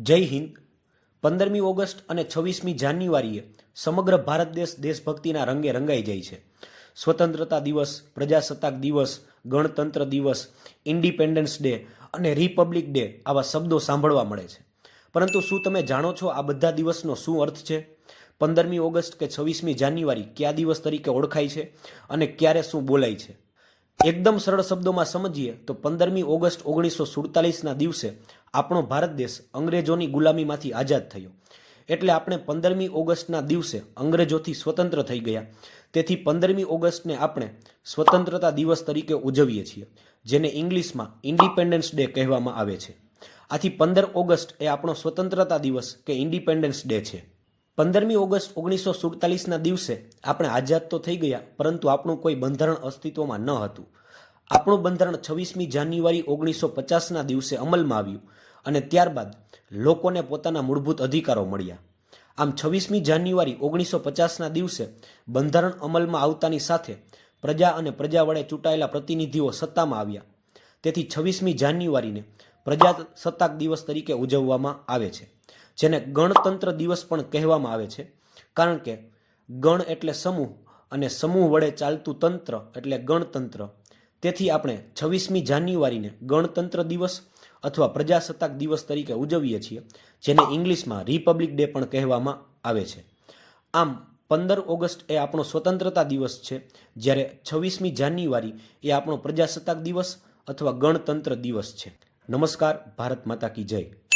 જય હિન્દ. પંદરમી ઓગસ્ટ અને છવ્વીસમી જાન્યુઆરીએ સમગ્ર ભારત દેશ દેશભક્તિના રંગે રંગાઈ જાય છે. સ્વતંત્રતા દિવસ, પ્રજાસત્તાક દિવસ, ગણતંત્ર દિવસ, ઇન્ડિપેન્ડન્સ ડે અને રિપબ્લિક ડે આવા શબ્દો સાંભળવા મળે છે. પરંતુ શું તમે જાણો છો આ બધા દિવસનો શું અર્થ છે? પંદરમી ઓગસ્ટ કે છવ્વીસમી જાન્યુઆરી કયા દિવસ તરીકે ઓળખાય છે અને ક્યારે શું બોલાય છે? એકદમ સરળ શબ્દોમાં સમજીએ તો પંદરમી ઓગસ્ટ ઓગણીસો સુડતાલીસના દિવસે આપણો ભારત દેશ અંગ્રેજોની ગુલામીમાંથી આઝાદ થયો. એટલે આપણે પંદરમી ઓગસ્ટના દિવસે અંગ્રેજોથી સ્વતંત્ર થઈ ગયા. તેથી પંદરમી ઓગસ્ટને આપણે સ્વતંત્રતા દિવસ તરીકે ઉજવીએ છીએ, જેને ઇંગ્લિશમાં ઇન્ડિપેન્ડન્સ ડે કહેવામાં આવે છે. આથી પંદર ઓગસ્ટ એ આપણો સ્વતંત્રતા દિવસ કે ઇન્ડિપેન્ડન્સ ડે છે. પંદરમી ઓગસ્ટ ઓગણીસો સુડતાલીસના દિવસે આપણે આઝાદ તો થઈ ગયા, પરંતુ આપણું કોઈ બંધારણ અસ્તિત્વમાં ન હતું. આપણું બંધારણ છવ્વીસમી જાન્યુઆરી ઓગણીસો પચાસના દિવસે અમલમાં આવ્યું અને ત્યારબાદ લોકોને પોતાના મૂળભૂત અધિકારો મળ્યા. આમ છવ્વીસમી જાન્યુઆરી ઓગણીસો પચાસના દિવસે બંધારણ અમલમાં આવતાની સાથે પ્રજા અને પ્રજા વડે ચૂંટાયેલા પ્રતિનિધિઓ સત્તામાં આવ્યા. તેથી છવ્વીસમી જાન્યુઆરીને પ્રજાસત્તાક દિવસ તરીકે ઉજવવામાં આવે છે. જેને ગણતંત્ર દિવસ પણ કહેવામાં આવે છે. કારણ કે ગણ એટલે સમૂહ અને સમૂહ વડે ચાલતું તંત્ર એટલે ગણતંત્ર. તેથી આપણે છવ્વીસમી જાન્યુઆરીને ગણતંત્ર દિવસ અથવા પ્રજાસત્તાક દિવસ તરીકે ઉજવીએ છીએ, જેને ઇંગ્લિશમાં રિપબ્લિક ડે પણ કહેવામાં આવે છે. આમ, પંદર ઓગસ્ટ એ આપણો સ્વતંત્રતા દિવસ છે, જ્યારે છવ્વીસમી જાન્યુઆરી એ આપણો પ્રજાસત્તાક દિવસ અથવા ગણતંત્ર દિવસ છે. નમસ્કાર, ભારત માતા કી જય.